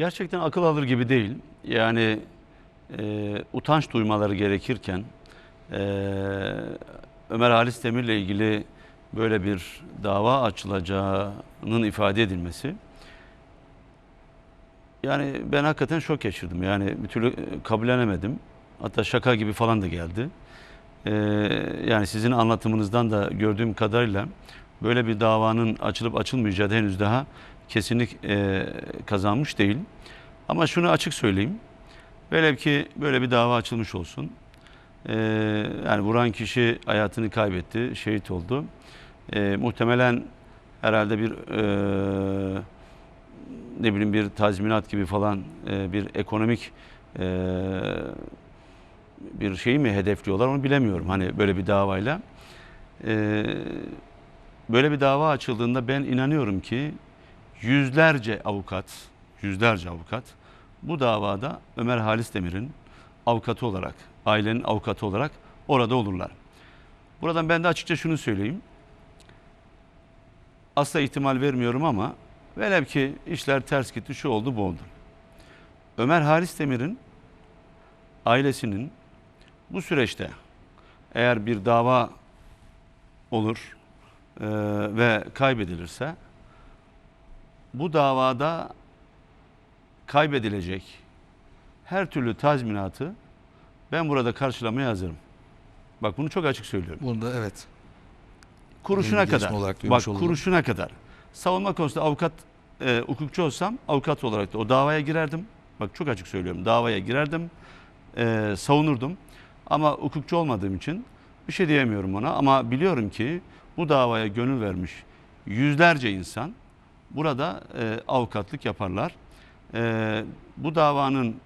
Gerçekten akıl alır gibi değil. Yani e, utanç duymaları gerekirken e, Ömer Halis Demir'le ilgili böyle bir dava açılacağının ifade edilmesi yani ben hakikaten şok geçirdim. Yani bir türlü e, kabullenemedim. Hatta şaka gibi falan da geldi. Ee, yani sizin anlatımınızdan da gördüğüm kadarıyla böyle bir davanın açılıp açılmayacağı henüz daha kesinlik e, kazanmış değil. Ama şunu açık söyleyeyim. Velev ki böyle bir dava açılmış olsun. Ee, yani vuran kişi hayatını kaybetti, şehit oldu. Ee, muhtemelen herhalde bir e, ne bileyim bir tazminat gibi falan e, bir ekonomik e, bir şeyi mi hedefliyorlar onu bilemiyorum. Hani böyle bir davayla. E, böyle bir dava açıldığında ben inanıyorum ki yüzlerce avukat, yüzlerce avukat bu davada Ömer Halis Demir'in avukatı olarak, ailenin avukatı olarak orada olurlar. Buradan ben de açıkça şunu söyleyeyim. Asla ihtimal vermiyorum ama velev ki işler ters gitti, şu oldu, bu oldu. Ömer Halis Demir'in ailesinin bu süreçte eğer bir dava olur e, ve kaybedilirse bu davada kaybedilecek her türlü tazminatı ben burada karşılamaya hazırım. Bak bunu çok açık söylüyorum. Bunu da evet. Kuruşuna kadar. olarak Bak olalım. kuruşuna kadar. Savunma konusunda avukat, e, hukukçu olsam avukat olarak da o davaya girerdim. Bak çok açık söylüyorum. Davaya girerdim. e, savunurdum. Ama hukukçu olmadığım için bir şey diyemiyorum ona. Ama biliyorum ki bu davaya gönül vermiş yüzlerce insan burada e, avukatlık yaparlar. E, bu davanın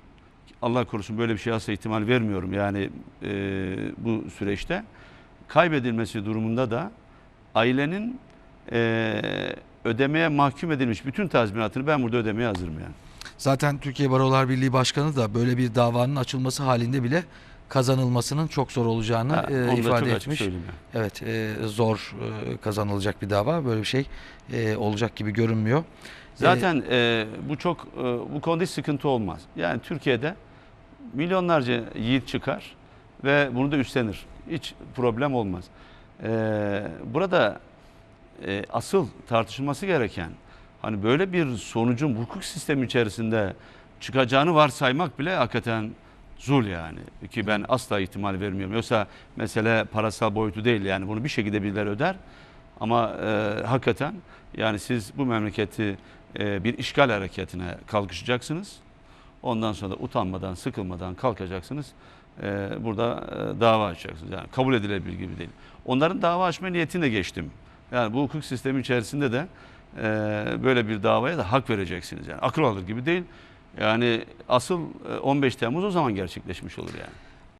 Allah korusun böyle bir şey asla ihtimal vermiyorum yani e, bu süreçte kaybedilmesi durumunda da ailenin e, ödemeye mahkum edilmiş bütün tazminatını ben burada ödemeye hazırım yani. Zaten Türkiye Barolar Birliği Başkanı da böyle bir davanın açılması halinde bile kazanılmasının çok zor olacağını Ha, e, çok ifade açık etmiş. Evet, e, zor e, kazanılacak bir dava. Böyle bir şey e, olacak gibi görünmüyor. Zaten e, bu çok e, bu konuda hiç sıkıntı olmaz. Yani Türkiye'de milyonlarca yiğit çıkar ve bunu da üstlenir. Hiç problem olmaz. E, burada e, asıl tartışılması gereken hani böyle bir sonucun hukuk sistemi içerisinde çıkacağını varsaymak bile hakikaten zul yani. Ki ben asla ihtimal vermiyorum. Yoksa mesele parasal boyutu değil yani bunu bir şekilde birileri öder. Ama e, hakikaten yani siz bu memleketi e, bir işgal hareketine kalkışacaksınız. Ondan sonra da utanmadan, sıkılmadan kalkacaksınız. E, burada e, dava açacaksınız. Yani kabul edilebilir gibi değil. Onların dava açma niyetini de geçtim. Yani bu hukuk sistemi içerisinde de e, böyle bir davaya da hak vereceksiniz. Yani akıl alır gibi değil. Yani asıl e, 15 Temmuz o zaman gerçekleşmiş olur yani.